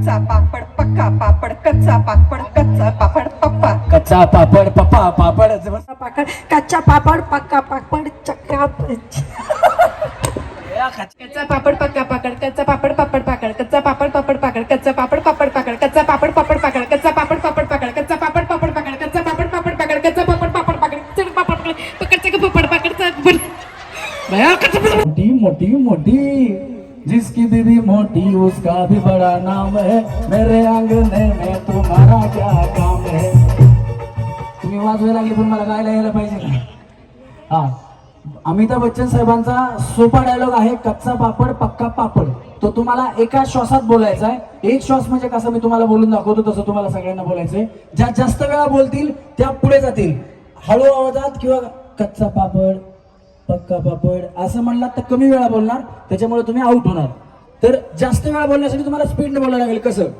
कच्चा पापड पक्का पापड कच्चा पापड कच्चा पापड पप्पा कच्चा पापड पप्पा पापड पापड कच्चा पापड पक्का पापड चक्का कच्चा पापड पक्का पापड कच्चा पापड पापड पाकड कच्चा पापड पापड पाकड कच्चा पापड पापड पाकड कच्चा पापड पापड पाकड कच्चा पापड पापड पाकड कच्चा पापड पापड पाकड कच्चा पापड पापड पाकड कच्चा पापड पापड पाकड चल पापड पापड पाकड भया कच्चा मोटी मोटी मोटी जिसकी दीदी मोटी उसका भी बड़ा नाम है। मेरे आंगने में तुम्हारा क्या काम है? तुम्ही वाजवायला लागले पण मला गायला यायला पाहिजे का हा. अमिताभ बच्चन साहेबांचा सोपा डायलॉग आहे कच्चा पापड पक्का पापड. तो तुम्हाला एका श्वासात बोलायचा आहे. एक श्वास म्हणजे कसं मी तुम्हाला बोलून दाखवतो तसं तुम्हाला सगळ्यांना बोलायचंय ज्या जास्त वेळा बोलतील त्या पुढे जातील. हळू आवाजात किंवा कच्चा पापड पक्का पापड असं म्हणलात तर कमी वेळा बोलणार त्याच्यामुळे तुम्ही आउट होणार तर जास्त वेळा बोलण्यासाठी तुम्हाला स्पीडने बोलायला लागेल कसं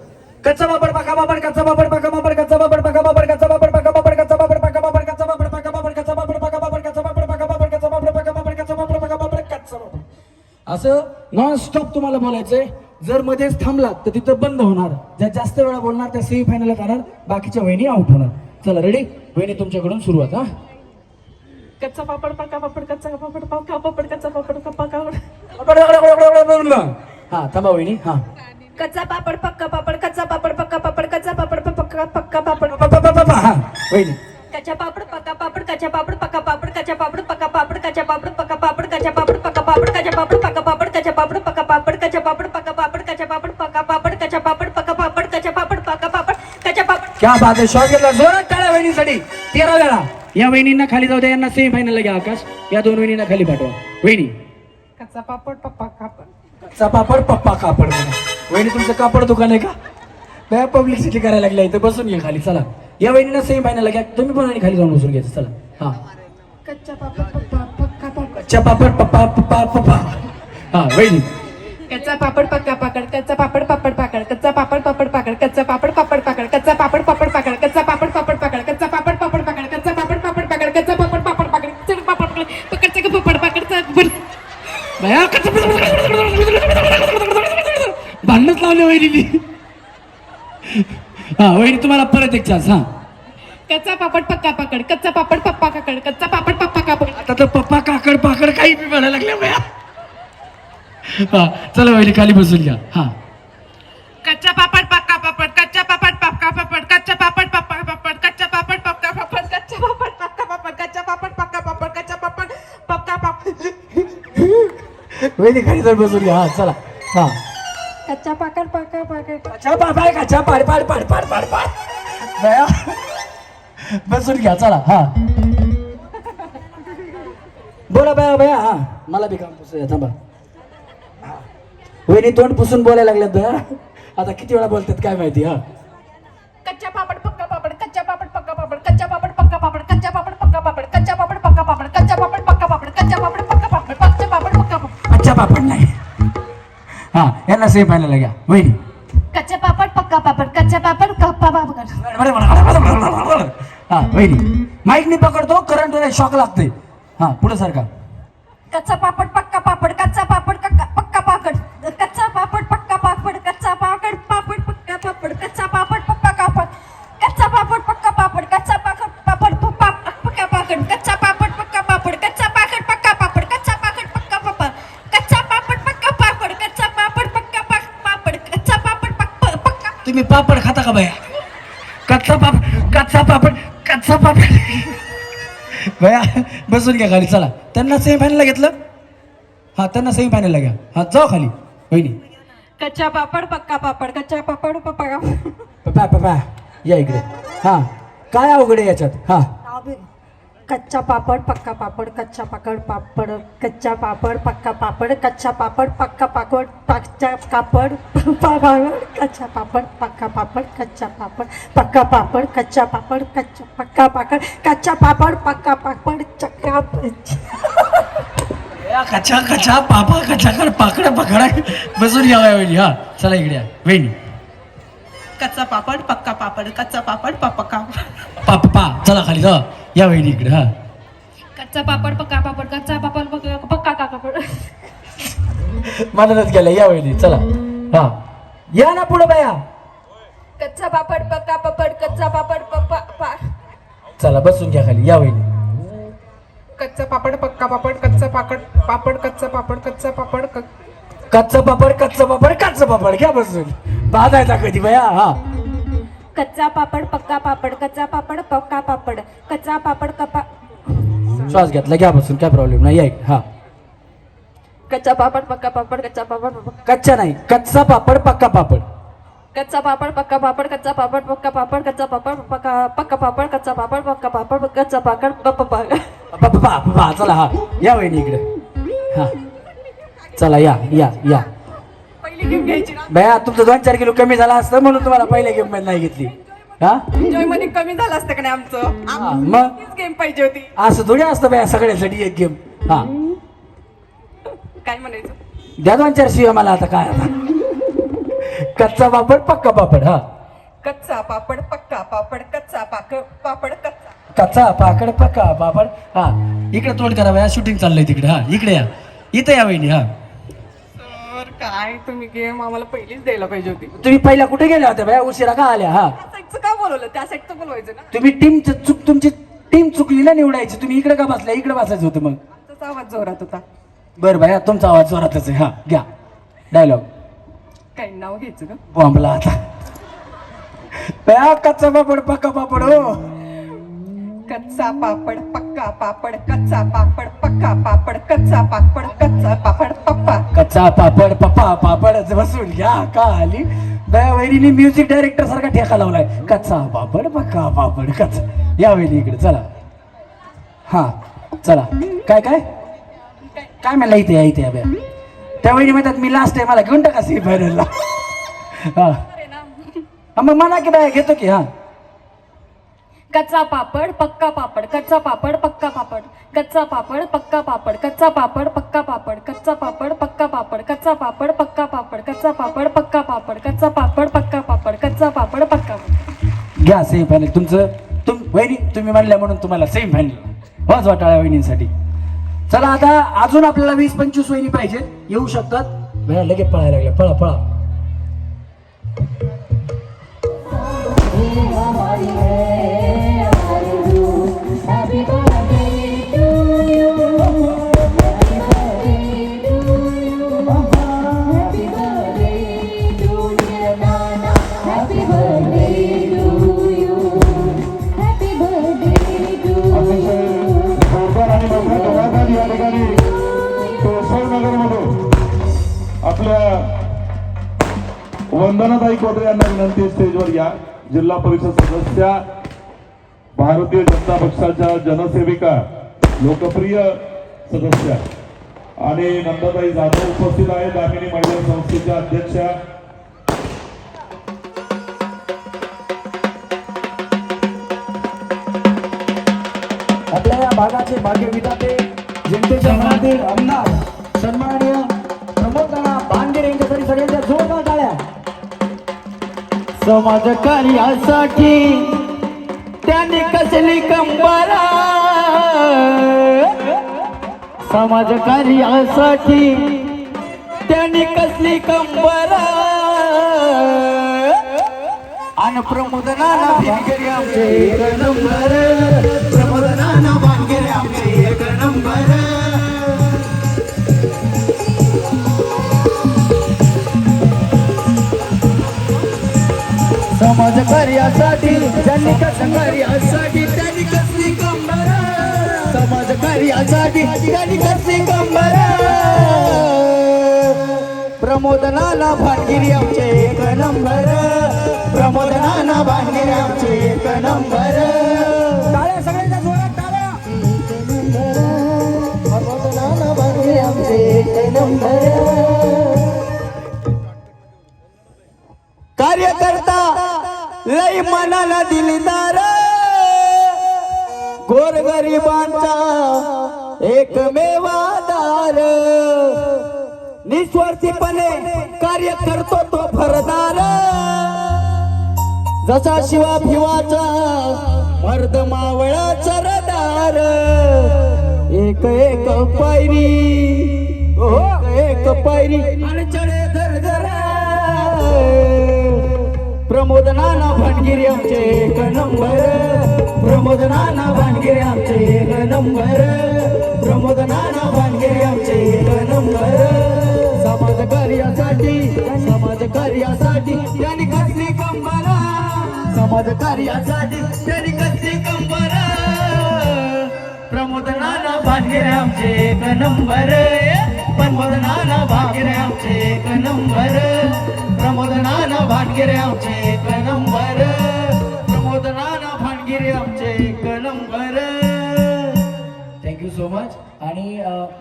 कच्चा पापड पाका पापड कच्चा पापड पाका पापड कच्चा पापड पाका पापड कच्चा पापड पाका पापड कच्चा पापड पक्का पापड कच्चा पापड पक्का पापड कच्चा पापड पक्का पापड कच्चा पापड पक्का पापड कच्चा पापड पक्का पापड कच्चा पापड पक्का पापड कच्चा पापड असं नॉन स्टॉप तुम्हाला बोलायचंय जर मध्येच थांबलात तर तिथं बंद होणार ज्या जास्त वेळा बोलणार त्या सेमी फायनल जाणार बाकीच्या वहिनी आउट होणार चला रेडी वहिनी तुमच्याकडून सुरुवात हा कच्चा पापड पक्का पापड कच्चा पापड पक्का पापड कच्चा पापड पक्का पापड हा थांबा वहिनी हा कच्चा पापड पक्का पापड कच्चा पापड पक्का पापड कच्चा पापड पक्का पक्का पापड हा वहिनी कच्चा पापड पक्का पापड कच्चा पापड पक्का पापड कच्चा पापड पक्का पापड कच्चा पापड पक्का पापड कच्चा पापड पक्का पापड कच्चा पापड पक्का पापड कच्चा पापड पक्का पापड कच्चा पापड पक्का पापड कच्चा पापड पक्का पापड कच्चा पापड पक्का पापड कच्चा पापड पक्का पापड कच्चा पापड क्या बात आहे शॉट घेतला. जोरात टाळ्या वहिनीसाठी. तेरा वेळा. या वहिनींना खाली जाऊ द्या यांना सेमी फायनल घ्या आकाश. या दोन वहिनींना खाली पाठवा. वहिनी. कच्चा पापड पप्पा कापड. कच्चा पापड पप्पा कापड म्हणा. वहिनी तुमचं कापड दुकान आहे का? काय पब्लिसिटी करायला लागल्या इथं. बसून घ्या खाली चला. या वहिनींना सेमी फायनल घ्या. तुम्ही पण वहिनी खाली जाऊन बसून घ्यायचं चला. हा. कच्चा पापड पप्पा पक्का पापड कच्चा पापड पप्पा पप्पा पप्पा. हा वहिनी. कच्चा पापड पक्का पाकड कच्चा पापड पापड पाकड कच्चा पापड पापड पाकड कच्चा पापड पापड पाकड कच्चा पापड पापड पाकड कच्चा पापड पापड पाकड कच्चा पापड पापड पाकड कच्चा पापड पापड पाकड कच्चा पापड पापड पाकड कच्चा पापड पकडचा का पापड पाकड भया भांडणच लावले वहिनी हा वहिनी तुम्हाला परत एक चान्स हा कच्चा पापड पक्का पाकड कच्चा पापड पप्पा काकड कच्चा पापड पप्पा कापड आता तर पप्पा काकड पाकड काही बी म्हणायला लागल्या भया हा चला वहिनी खाली बसून घ्या. हा. कच्चा पापड पक्का पापड कच्चा पापड पक्का पापड कच्चा पापड पप्पा पापड कच्चा पापड पक्का पापड कच्चा पापड पक्का पापड कच्चा पापड पक्का पापड कच्चा पापड पक्का पापड. वहिनी खाली जाऊन बसून घ्या. हा चला. हा. कच्चा पाकड पक्का पाकड कच्चा पापाय कच्चा पाड पाड पाड पाड पाड पाड. भया बसून घ्या चला. हा. बोला बया बया. हा. मला बी काम पुसूया थांबा. वहिनी तोंड पुसून बोलायला लागल्यात आता किती वेळा बोलतात काय माहिती हा कच्चा पापड पक्का पापड कच्चा पापड पक्का पापड कच्चा पापड पक्का पापड कच्चा पापड पक्का पापड कच्चा पापड पक्का पापड कच्चा पापड पक्का पापड कच्चा पापड पक्का पापड कच्चा पापड पक्का पापड अच्छा पापड नाही हा यांना सेम फायनल घ्या वहिनी कच्चा पापड पक्का पापड कच्चा पापड कप्पा पापड हा वहिनी माईक मी पकडतो करंट शॉक लागते हा पुढे सारखा कच्चा पापड पक्का तुम्ही पापड खाता का बाया कच्चा पापड कच्चा पापड कच्चा पापड. बया बसून घ्या खाली चला. त्यांना सेमी फायनलला घेतलं? हा त्यांना सेमी फायनलला घ्या. हा जाऊ खाली. वहिनी. कच्चा पापड पक्का पापड. कच्चा पापड पप्पा. पप्पा पप्पा या इकडे. हा काय अवघड आहे याच्यात? हा. कच्चा पापड पक्का पापड कच्चा पापड पापड कच्चा पापड पक्का पापड कच्चा पापड पक्का पापड कच्चा कापड पापड कच्चा पापड पक्का पापड कच्चा पापड पक्का पापड कच्चा पापड कच्चा पक्का पापड कच्चा पापड पक्का पापड चक्का कच्चा कच्चा पापा कच्चा कर पाकडा पकडा. बसून घ्या बाया हा चला इकडे वेणी. कच्चा पापड पक्का पापड कच्चा पापड पक्का पा पा चला खाली जा या वहिनी इकडे हा कच्चा पापड पक्का पापड कच्चा पापड पक्का पक्का पापड मनातच गेल्या या वहिनी चला हा या ना पुढे बाया कच्चा पापड पक्का पापड कच्चा पापड पप्पा पा चला बसून घ्या खाली या वहिनी कच्चा पापड पक्का पापड कच्चा पापड पापड कच्चा पापड कच्चा पापड क- कच्चा पापड कच्चा पापड कच्चा पापड घ्या बसून बाजायचा कधी बाया हा कच्चा पापड पक्का पापड कच्चा पापड पक्का पापड कच्चा पापड कपा श्वास घेतला घ्या बसून काय प्रॉब्लेम नाही या इकडे. हा कच्चा पापड पक्का पापड कच्चा पापड पक- कच्चा नाही कच्चा पापड पक्का पापड कच्चा पापड पक्का पापड कच्चा पापड पक्का पापड कच्चा पापड पक्का पक्का पापड कच्चा पापड पक्का पापड कच्चा पापड पप्पा पापड बा- बा, चला हा या वहिनी इकडे हा चला या या या बया तुमचं दोन चार किलो कमी झाला असतं म्हणून तुम्हाला पहिल्या गेममध्ये नाही घेतली. हा? एन्जॉयमध्ये कमी झालं असतं का नाही आमचं? मग? गेम पाहिजे होती. असं थोडी असतं बया सगळ्यासाठी एक गेम हा. काय म्हणायचं? द्या दोन चार शिव्या मला आता काय आता. कच्चा पापड पक्का पापड हा. कच्चा पापड पक्का पापड कच्चा पाक पापड कच्चा. कच्चा पाकड पक्का पापड हा. इकडे तोंड करा शूटिंग चाललंय तिकडे हा. इकडे या. इथे या वहिनी हा. तर काय तुम्ही गेम आम्हाला पहिलीच द्यायला पाहिजे होती. तुम्ही पहिला कुठे गेल्या होत्या बया? उशिरा का आल्या? हा. त्या साईडचं का बोलवलं? त्या साईडचं बोलवायचं ना. तुम्ही टीम चुक तुमची टीम चुकली ना निवडायची. तुम्ही इकडे का बसल्या? इकडे बसायचं होतं मग. आमचाच आवाज जोरात होता. बरं भाया तुमचा आवाज जोरातच आहे. हा घ्या. डायलॉग काही नाव घ्यायचं का? बॉम्बला आता. बया कच्चा पापड पक्का पापड हो. कच्चा पापड पक्का पापड कच्चा पापड पक्का पापड कच्चा पापड कच्चा पापड पप्पा. कच्चा पापड पप्पा पापड बसून घ्या का आली म्युझिक डायरेक्टर सारखा ठेका लावलाय. कच्चा पापड पक्का पापड कच्चा. या वहिनी इकडे चला. हा चला. काय काय? काय म्हणला इथे या इथे या बया? त्या वहिनी म्हणतात मी लास्ट आहे मला घेऊन टाका सी फायनलला हा. हा, मग म्हणा की बाया घेतो की हा. कच्चा पापड पक्का पापड कच्चा पापड पक्का पापड. कच्चा पापड पक्का पापड कच्चा पापड पक्का पापड. कच्चा पापड पक्का पापड कच्चा पापड पक्का पापड. कच्चा पापड पक्का पापड कच्चा पापड पक्का पापड कच्चा पापड पक्का पापड. घ्या सेम फायनल तुमचं तुम वहिनी तुम्ही म्हणल्या म्हणून तुम्हाला सेम फायनल वाज वाटाळ्या वहिनींसाठी. चला आता अजून आपल्याला वीस पंचवीस वहिनी पाहिजेत. येऊ शकतात. भया लगेच पळायला लागल्या. पळा पळा. वंदनाताई कोटे यांना विनंती स्टेजवर या. जिल्हा परिषद सदस्या भारतीय जनता पक्षाच्या जनसेविका लोकप्रिय सदस्या आणि नंदाताई जाधव उपस्थित आहेत. दामिनी महिला संस्थेच्या अध्यक्षा. आपल्या या भागाचे भाग्य विधाते जनतेच्या मनातील आमदार समाज कार्यासाठी. त्यांनी कसली कंबरा? समाज कार्यासाठी. त्यांनी कसली कंबरा? आणि प्रमोदनाला भानगरी आमचे एक नंबर. प्रमोदनाला भानगरी आमचे एक नंबर. समाज कार्यासाठी त्यांनी कसं कार्यासाठी त्यांनी कसली कंबर. समाज कार्यासाठी त्यांनी कसली कंबर. प्रमोद नाना भानगिरी आमचे एक नंबर. प्रमोद नाना भानगिरी आमचे एक नंबर. टाळ्या सगळ्यांच्या भानगिरी आमचे एक नंबर. मनाला दिलदार. गोरगरिबांचा एकमेवादार निस्वार्थीपणे कार्य करतो तो फरदार. जसा शिवा भिवाचा मर्द मावळा चरदार. एक एक पायरी एक एक पायरी आणि चढे धर धरा प्रमोद नाना भानगिरी आमचे एक नंबर. प्रमोद नाना भानगिरी आमचे एक नंबर. प्रमोद नाना भानगिरी आमचे एक नंबर. समाज कार्यासाठी समाज कार्यासाठी त्यांनी कसली कंबरा? समाज कार्यासाठी त्यांनी कसली कंबरा? प्रमोद नाना भानगिरे आमचे एक नंबर. प्रमोद नाना भानगिरे आमचे एक नंबर. प्रमोद नाना भानगिरे आमचे एक नंबर प्रमोद नाना भानगिरे आमचे एक नंबर थँक्यू सो मच आणि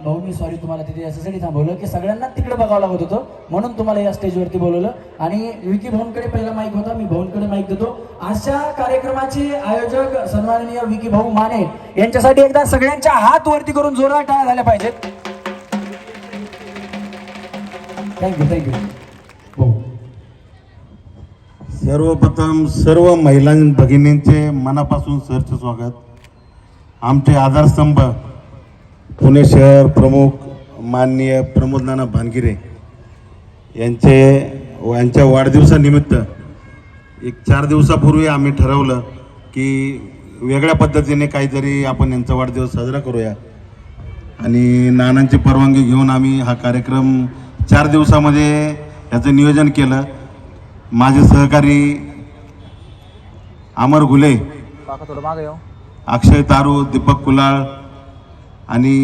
भाऊ मी सॉरी तुम्हाला तिथे याच्यासाठी थांबवलं की सगळ्यांना तिकडे बघावं लागत होतं. म्हणून तुम्हाला या स्टेजवरती बोलवलं. आणि विकी भाऊंकडे पहिला माईक होता मी भाऊंकडे माईक देतो. अशा कार्यक्रमाचे आयोजक सन्माननीय विकी भाऊ माने यांच्यासाठी एकदा सगळ्यांच्या हात वरती करून जोरदार टाळ्या झाल्या पाहिजेत. थँक्यू थँक्यू सर्वप्रथम सर्व महिला भगिनींचे मनापासून सरचे स्वागत. आमचे आधारस्तंभ पुणे शहर प्रमुख माननीय प्रमोद नाना भानगिरे यांचे यांच्या वाढदिवसानिमित्त एक चार दिवसापूर्वी आम्ही ठरवलं की वेगळ्या पद्धतीने काहीतरी आपण यांचा वाढदिवस साजरा करूया. आणि नानांची परवानगी घेऊन आम्ही हा कार्यक्रम चार दिवसामध्ये याचं नियोजन केलं. माझे सहकारी अमर घुले अक्षय तारू दीपक कुलाळ आणि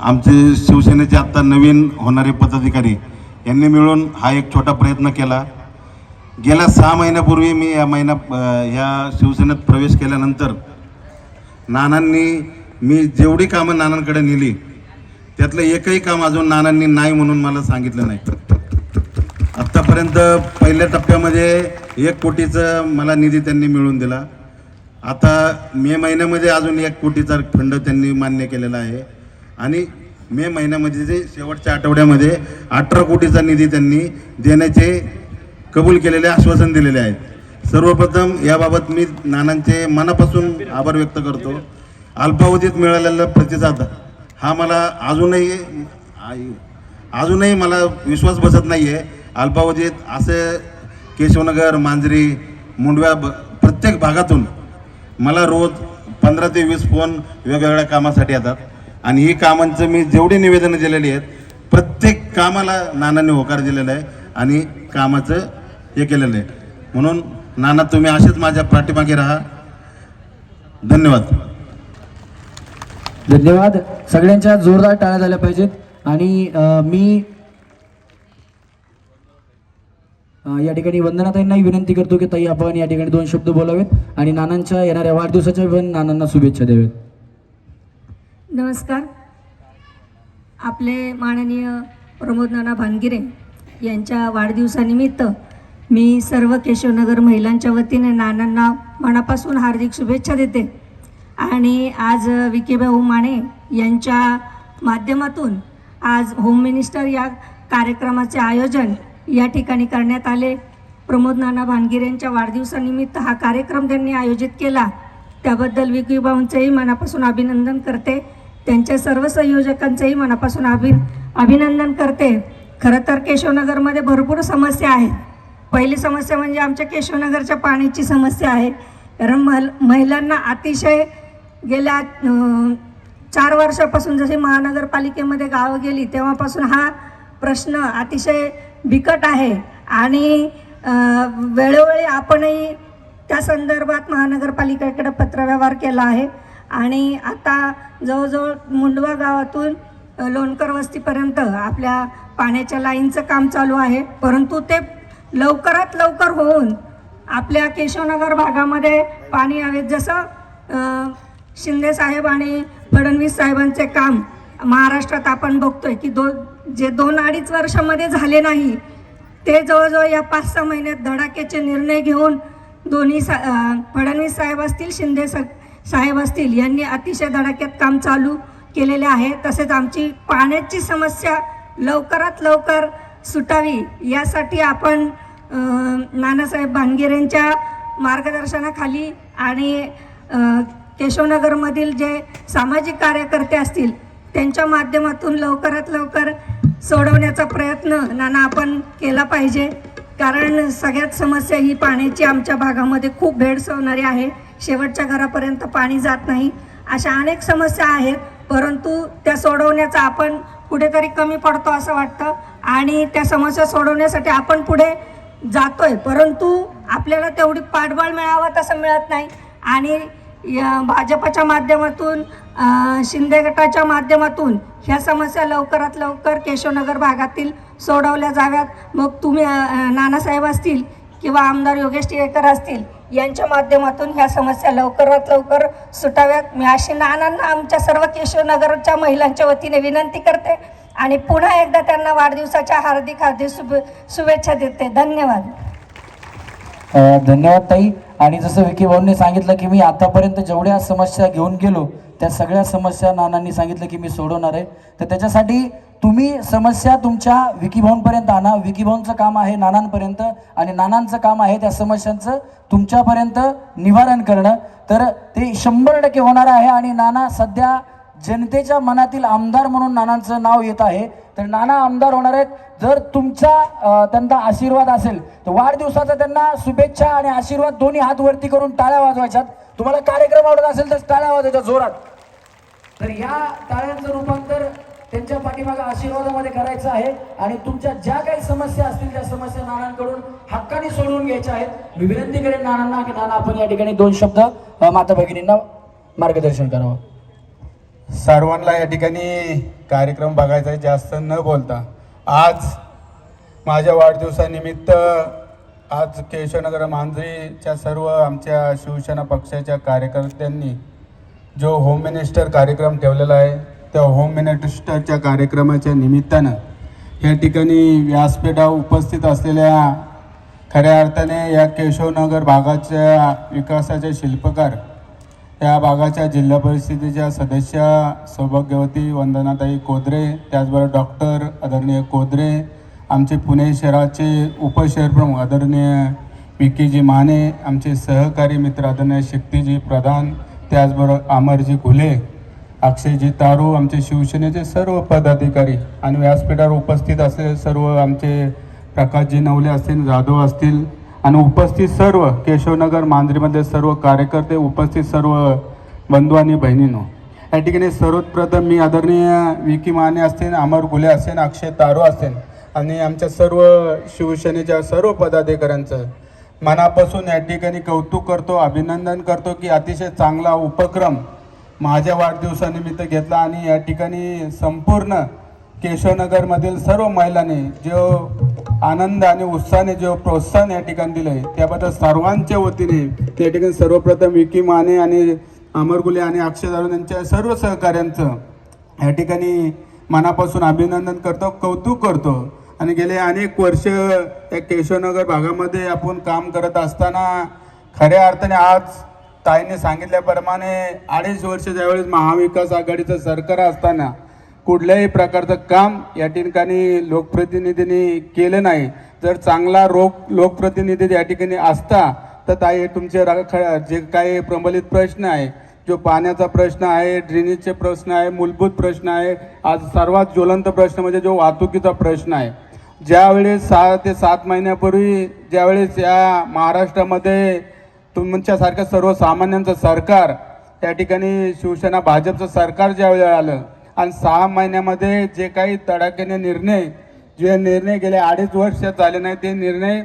आमचे शिवसेनेचे आत्ता नवीन होणारे पदाधिकारी यांनी मिळून हा एक छोटा प्रयत्न केला. गेल्या सहा महिन्यापूर्वी मी या महिन्या ह्या शिवसेनेत प्रवेश केल्यानंतर नानांनी मी जेवढी कामं नानांकडे नेली त्यातलं एकही काम अजून नानांनी नाही म्हणून मला सांगितलं नाही. आतापर्यंत पहिल्या टप्प्यामध्ये एक कोटीचं मला निधी त्यांनी मिळवून दिला. आता मे महिन्यामध्ये अजून एक कोटीचा फंड त्यांनी मान्य केलेला आहे. आणि मे महिन्यामध्ये जे शेवटच्या आठवड्यामध्ये अठरा कोटीचा निधी त्यांनी देण्याचे कबूल केलेले आश्वासन दिलेले आहेत. सर्वप्रथम याबाबत मी नानांचे मनापासून आभार व्यक्त करतो. अल्पावधीत मिळालेला प्रतिसाद हा मला अजूनही अजूनही मला विश्वास बसत नाही आहे अल्पावधीत असे केशवनगर मांजरी मुंडव्या ब- प्रत्येक भागातून मला रोज पंधरा ते वीस फोन वेगवेगळ्या कामासाठी येतात. आणि ही कामांचं मी जेवढी निवेदनं दिलेली आहेत प्रत्येक कामाला नानांनी होकार दिलेला आहे आणि कामाचं हे केलेलं आहे. म्हणून नाना तुम्ही असेच माझ्या पाठीमागे राहा. धन्यवाद. धन्यवाद. सगळ्यांच्या जोरदार टाळ्या झाल्या पाहिजेत. आणि मी या ठिकाणी वंदनाताईंनाही विनंती करतो की ताई आपण या ठिकाणी दोन शब्द बोलावेत आणि नानांच्या येणाऱ्या वाढदिवसाच्या पण नानांना शुभेच्छा द्यावेत नमस्कार. आपले माननीय प्रमोद नाना भानगिरे यांच्या वाढदिवसानिमित्त मी सर्व केशवनगर महिलांच्या वतीने नानांना मनापासून हार्दिक शुभेच्छा देते. आणि आज विकेभाऊ माने यांच्या माध्यमातून आज होम मिनिस्टर या कार्यक्रमाचे आयोजन या ठिकाणी करण्यात आले. प्रमोद नाना भानगिरे यांच्या वाढदिवसानिमित्त हा कार्यक्रम त्यांनी आयोजित केला. त्याबद्दल विकीभाऊंचंही मनापासून अभिनंदन करते. त्यांच्या सर्व संयोजकांचंही मनापासून अभि अभिनंदन करते. खरं तर केशवनगरमध्ये भरपूर समस्या आहेत. पहिली समस्या म्हणजे आमच्या केशवनगरच्या पाण्याची समस्या आहे. कारण महल महिलांना अतिशय गेल्या चार वर्षापासून जसे महानगरपालिकेमध्ये गावं गेली तेव्हापासून हा प्रश्न अतिशय बिकट आहे. आणि वेळोवेळी आपणही त्या संदर्भात महानगरपालिकेकडे पत्रव्यवहार केला आहे. आणि आता जवळजवळ मुंडवा गावातून लोणकर वस्तीपर्यंत आपल्या पाण्याच्या लाईनचं काम चालू आहे. परंतु ते लवकरात लवकर होऊन आपल्या केशवनगर भागामध्ये पाणी हवेत जसं शिंदे साहेब आणि फडणवीस साहेबांचे काम महाराष्ट्रात आपण बघतोय की दो जे दोन अडीच वर्षामध्ये झाले नाही ते जवळजवळ या पाच सहा महिन्यात धडाक्याचे निर्णय घेऊन दोन्ही सा फडणवीस साहेब असतील शिंदे सा साहेब असतील यांनी अतिशय धडाक्यात काम चालू केलेले आहे. तसेच आमची पाण्याची समस्या लवकरात लवकर सुटावी यासाठी आपण नानासाहेब भानगिरेंच्या मार्गदर्शनाखाली आणि केशवनगरमधील जे सामाजिक कार्यकर्ते असतील त्यांच्या माध्यमातून लवकरात लवकर सोडवण्याचा प्रयत्न नाना आपण केला पाहिजे. कारण सगळ्यात समस्या ही पाण्याची आमच्या भागामध्ये खूप भेडसवणारी आहे. शेवटच्या घरापर्यंत पाणी जात नाही. अशा अनेक समस्या आहेत. परंतु त्या सोडवण्याचा आपण कुठेतरी कमी पडतो असं वाटतं. आणि त्या समस्या सोडवण्यासाठी आपण पुढे जातोय. परंतु आपल्याला तेवढी पाठबळ मिळावं तसं मिळत नाही. आणि भाजपच्या माध्यमातून शिंदे गटाच्या माध्यमातून ह्या समस्या लवकरात लवकर केशवनगर भागातील सोडवल्या जाव्यात. मग तुम्ही नानासाहेब असतील किंवा आमदार योगेश टिळेकर असतील यांच्या माध्यमातून ह्या समस्या लवकरात लवकर सुटाव्यात. मी अशी नानांना आमच्या सर्व केशवनगरच्या महिलांच्या वतीने विनंती करते आणि पुन्हा एकदा त्यांना वाढदिवसाच्या हार्दिक हार्दिक शुभे शुभेच्छा देते. धन्यवाद. धन्यवाद ताई. आणि जसं विकी भाऊंनी सांगितलं की मी आतापर्यंत जेवढ्या समस्या घेऊन गेलो त्या सगळ्या समस्या नानांनी सांगितलं की मी सोडवणार आहे. तर त्याच्यासाठी तुम्ही समस्या तुमच्या विकी भाऊंपर्यंत आणा. विकी भाऊंचं काम आहे नानांपर्यंत आणि नानांचं काम आहे त्या समस्यांचं तुमच्यापर्यंत निवारण करणं. तर ते शंभर टक्के होणार आहे आणि नाना सध्या जनतेच्या मनातील आमदार म्हणून नानांचं नाव येत आहे. तर नाना आमदार होणार आहेत. जर तुमचा त्यांचा आशीर्वाद असेल तर वाढदिवसाचा त्यांना शुभेच्छा आणि आशीर्वाद दोन्ही हात वरती करून टाळ्या वाजवायच्यात. तुम्हाला कार्यक्रम आवडत असेल तर टाळ्या वाजवायच्या जोरात. तर या टाळ्यांचं रूपांतर त्यांच्या पाठीमागा आशीर्वादामध्ये करायचं आहे. आणि तुमच्या ज्या काही समस्या असतील त्या समस्या नानांकडून हक्काने सोडवून घ्यायच्या आहेत. मी विनंती करेन नानांना की नाना आपण या ठिकाणी दोन शब्द माता भगिनींना मार्गदर्शन करावं. सर्वांना या ठिकाणी कार्यक्रम बघायचा आहे. जास्त न बोलता. आज माझ्या वाढदिवसानिमित्त आज केशवनगर मांजरीच्या सर्व आमच्या शिवसेना पक्षाच्या कार्यकर्त्यांनी जो होम मिनिस्टर कार्यक्रम ठेवलेला आहे त्या होम मिनिस्टरच्या कार्यक्रमाच्या निमित्तानं या ठिकाणी व्यासपीठावर उपस्थित असलेल्या खऱ्या अर्थाने या केशवनगर भागाच्या विकासाचे शिल्पकार या भागाच्या जिल्हा परिषदेच्या सदस्य सौभाग्यवती वंदनाताई कोदरे त्याचबरोबर डॉक्टर आदरणीय कोदरे आमचे पुणे शहराचे उपशहरप्रमुख आदरणीय विकीजी माने आमचे सहकारी मित्र आदरणीय शक्तीजी प्रधान त्याचबरोबर अमरजी घुले अक्षयजी तारू आमचे शिवसेनेचे सर्व पदाधिकारी आणि व्यासपीठावर उपस्थित असलेले सर्व आमचे प्रकाशजी नवले असतील जाधव असतील आणि उपस्थित सर्व केशवनगर मांजरीमध्ये सर्व कार्यकर्ते उपस्थित सर्व बंधू आणि बहिणींनो या ठिकाणी सर्वप्रथम मी आदरणीय विकी माने असतील अमर गुले असेल अक्षय तारू असेल आणि आमच्या सर्व शिवसेनेच्या सर्व पदाधिकाऱ्यांचं मनापासून या ठिकाणी कौतुक करतो अभिनंदन करतो की अतिशय चांगला उपक्रम माझ्या वाढदिवसानिमित्त घेतला आणि या ठिकाणी संपूर्ण केशवनगरमधील सर्व महिलांनी जो आनंद आणि उत्साहाने जो प्रोत्साहन या ठिकाणी दिलं आहे त्याबद्दल सर्वांच्या वतीने त्या ठिकाणी सर्वप्रथम विकी माने आणि अमरगुले आणि अक्षय दारू यांच्या सर्व सहकाऱ्यांचं या ठिकाणी मनापासून अभिनंदन करतो कौतुक करतो. आणि गेले अनेक वर्ष त्या केशवनगर भागामध्ये आपण काम करत असताना खऱ्या अर्थाने आज ताईने सांगितल्याप्रमाणे अडीच वर्ष ज्यावेळेस महाविकास आघाडीचं सरकार असताना कुठल्याही प्रकारचं काम या ठिकाणी लोकप्रतिनिधींनी केलं नाही. जर चांगला रोग लोकप्रतिनिधी या ठिकाणी असता तर ताई तुमचे जे काही प्रबलित प्रश्न आहे जो पाण्याचा प्रश्न आहे ड्रेनेजचे प्रश्न आहे मूलभूत प्रश्न आहे आज सर्वात ज्वलंत प्रश्न म्हणजे जो वाहतुकीचा प्रश्न आहे. ज्यावेळेस सहा ते सात महिन्यापूर्वी ज्यावेळेस या महाराष्ट्रामध्ये तुमच्यासारख्या सर्वसामान्यांचं सरकार त्या ठिकाणी शिवसेना भाजपचं सरकार ज्यावेळी आलं आणि सहा महिन्यामध्ये जे काही तडाख्याने निर्णय जे निर्णय गेले अडीच वर्ष झाले नाही ते निर्णय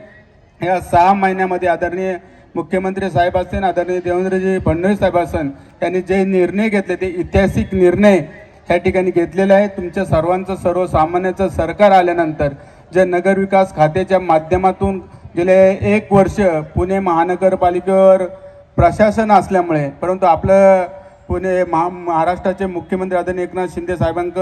या सहा महिन्यामध्ये आदरणीय मुख्यमंत्री साहेब असतील आदरणीय देवेंद्रजी फडणवीस साहेब असन त्यांनी जे निर्णय घेतले ते ऐतिहासिक निर्णय ह्या ठिकाणी घेतलेले आहे तुमच्या सर्वांचं सर्वसामान्याचं सरकार आल्यानंतर जे नगरविकास खात्याच्या माध्यमातून गेले एक वर्ष पुणे महानगरपालिकेवर प्रशासन असल्यामुळे परंतु आपलं पुणे महा महाराष्ट्राचे मुख्यमंत्री आदरणीय एकनाथ शिंदे साहेबांक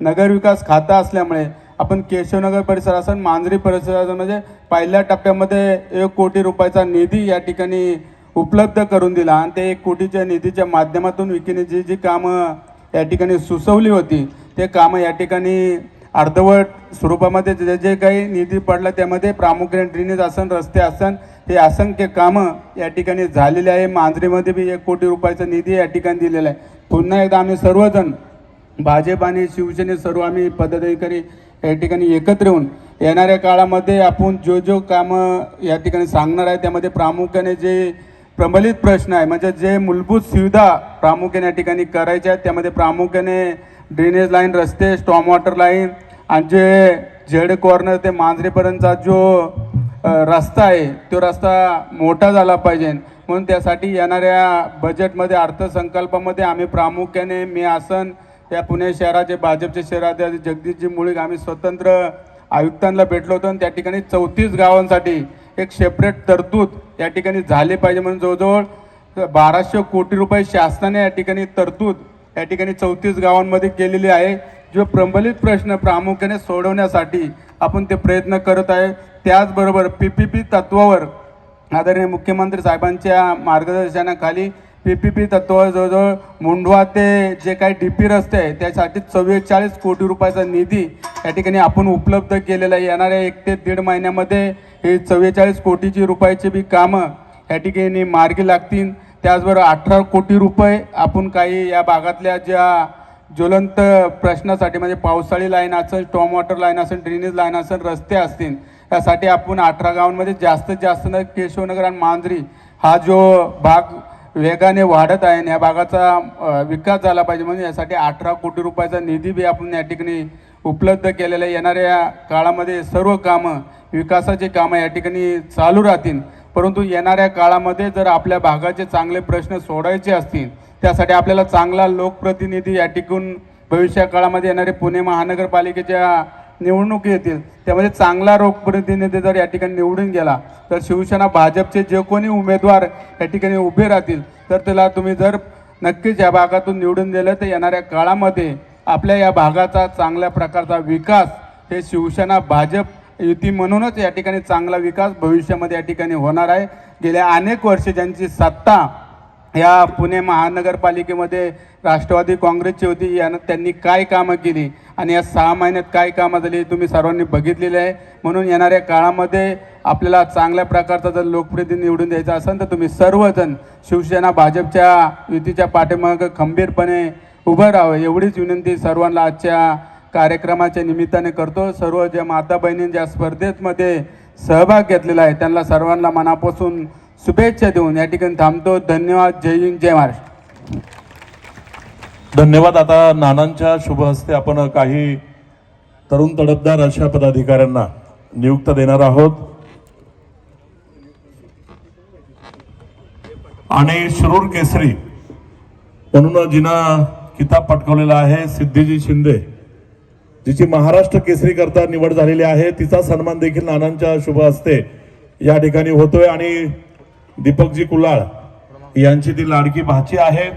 नगरविकास खातं असल्यामुळे आपण केशवनगर परिसर असून मांजरी परिसर म्हणजे पहिल्या टप्प्यामध्ये एक कोटी रुपयाचा निधी या ठिकाणी उपलब्ध करून दिला आणि ते एक कोटीच्या निधीच्या माध्यमातून विकीने जी जी कामं या ठिकाणी सुचवली होती ते कामं या ठिकाणी अर्धवट स्वरूपामध्ये जे जे काही निधी पडला त्यामध्ये प्रामुख्याने ड्रेनेज आसन रस्ते आसन हे असंख्य कामं या ठिकाणी झालेले आहे. मांजरीमध्ये बी एक कोटी रुपयाचा निधी या ठिकाणी दिलेला आहे. पुन्हा एकदा आम्ही सर्वजण भाजप आणि शिवसेने सर्व आम्ही पदाधिकारी या ठिकाणी एकत्र येऊन येणाऱ्या काळामध्ये आपण जो जो कामं या ठिकाणी सांगणार आहे त्यामध्ये प्रामुख्याने जे प्रबलित प्रश्न आहे. म्हणजे जे मूलभूत सुविधा प्रामुख्याने या ठिकाणी करायच्या आहेत त्यामध्ये प्रामुख्याने ड्रेनेज लाईन रस्ते स्टॉम वॉटर लाईन आणि जे झेड कॉर्नर ते मांजरेपर्यंतचा जो रस्ता आहे तो रस्ता मोठा झाला पाहिजे. म्हणून त्यासाठी येणाऱ्या बजेटमध्ये अर्थसंकल्पामध्ये आम्ही प्रामुख्याने मी आसन त्या पुणे शहराचे भाजपचे शहराध्यक्ष जगदीशजी मुळीक आम्ही स्वतंत्र आयुक्तांना भेटलो होतो आणि त्या ठिकाणी चौतीस गावांसाठी एक सेपरेट तरतूद या ठिकाणी झाले पाहिजे म्हणून जवळजवळ बाराशे कोटी रुपये शासनाने या ठिकाणी तरतूद या ठिकाणी चौतीस गावांमध्ये केलेली आहे. जो प्रबलित प्रश्न प्रामुख्याने सोडवण्यासाठी आपण ते प्रयत्न करत आहे. त्याचबरोबर पी पी पी तत्वावर आदरणीय मुख्यमंत्री साहेबांच्या मार्गदर्शनाखाली पी पी पी तत्वावर जवळजवळ मुंडवा ते जे काही डी पी रस्ते आहे त्यासाठी चव्वेचाळीस कोटी रुपयाचा निधी या ठिकाणी आपण उपलब्ध केलेला आहे. येणाऱ्या एक ते दीड महिन्यामध्ये हे चव्वेचाळीस कोटीची रुपयाची बी कामं या ठिकाणी मार्गी लागतील. त्याचबरोबर अठरा कोटी रुपये आपण काही या भागातल्या ज्या ज्वलंत प्रश्नासाठी म्हणजे पावसाळी लाईन असेल स्टॉम वॉटर लाईन असेल ड्रेनेज लाईन असेल रस्ते असतील त्यासाठी आपण अठरा गावांमध्ये जास्तीत जास्त केशवनगर आणि मांजरी हा जो भाग वेगाने वाढत आहे आणि या भागाचा विकास झाला पाहिजे म्हणून यासाठी अठरा कोटी रुपयाचा निधी बी आपण या ठिकाणी उपलब्ध केलेला आहे. येणाऱ्या काळामध्ये सर्व कामं विकासाची कामं या ठिकाणी चालू राहतील. परंतु येणाऱ्या काळामध्ये जर आपल्या भागाचे चांगले प्रश्न सोडायचे असतील त्यासाठी आपल्याला चांगला लोकप्रतिनिधी या टिकून भविष्या काळामध्ये येणारे पुणे महानगरपालिकेच्या निवडणूक येतील. त्यामध्ये चांगला लोकप्रतिनिधी जर या ठिकाणी निवडून गेला तर शिवसेना भाजपचे जे कोणी उमेदवार या ठिकाणी उभे राहतील तर त्याला तुम्ही जर नक्कीच या भागातून निवडून दिलं तर येणाऱ्या काळामध्ये आपल्या या भागाचा चांगल्या प्रकारचा विकास हे शिवसेना भाजप युती म्हणूनच या ठिकाणी चांगला विकास भविष्यामध्ये या ठिकाणी होणार आहे. गेल्या अनेक वर्षे ज्यांची सत्ता या पुणे महानगरपालिकेमध्ये राष्ट्रवादी काँग्रेसची होती यानं त्यांनी काय कामं केली? आणि या सहा महिन्यात काय कामं झाली तुम्ही सर्वांनी बघितलेलं आहे. म्हणून येणाऱ्या काळामध्ये आपल्याला चांगल्या प्रकारचा जर लोकप्रतिनिधी निवडून द्यायचा असेल तर तुम्ही सर्वजण शिवसेना भाजपच्या युतीच्या पाठीमागं खंबीरपणे उभं राहावं. एवढीच विनंती सर्वांना आजच्या कार्यक्रमाच्या निमित्ताने करतो. सर्व ज्या माता बहिणी ज्या स्पर्धेमध्ये सहभाग घेतलेला आहे त्यांना सर्वांना मनापासून शुभेच्छा देऊन या ठिकाणी थांबतो. धन्यवाद. जय हिंद. जय महाराष्ट्र. धन्यवाद. आता नानांच्या शुभ हस्ते आपण काही तरुण तडफदार अशा पदाधिकाऱ्यांना नियुक्त देणार आहोत. आणि शिरूर केसरी म्हणून जिनं किताब पटकवलेला आहे सिद्धीजी शिंदे जिची महाराष्ट्र केसरी करता निवड झालेली आहे. तिचा सन्मान देखील नानांच्या शुभ हस्ते या ठिकाणी होतोय. आणि दीपकजी कुलाळ यांची ती लाडकी भाची आहे.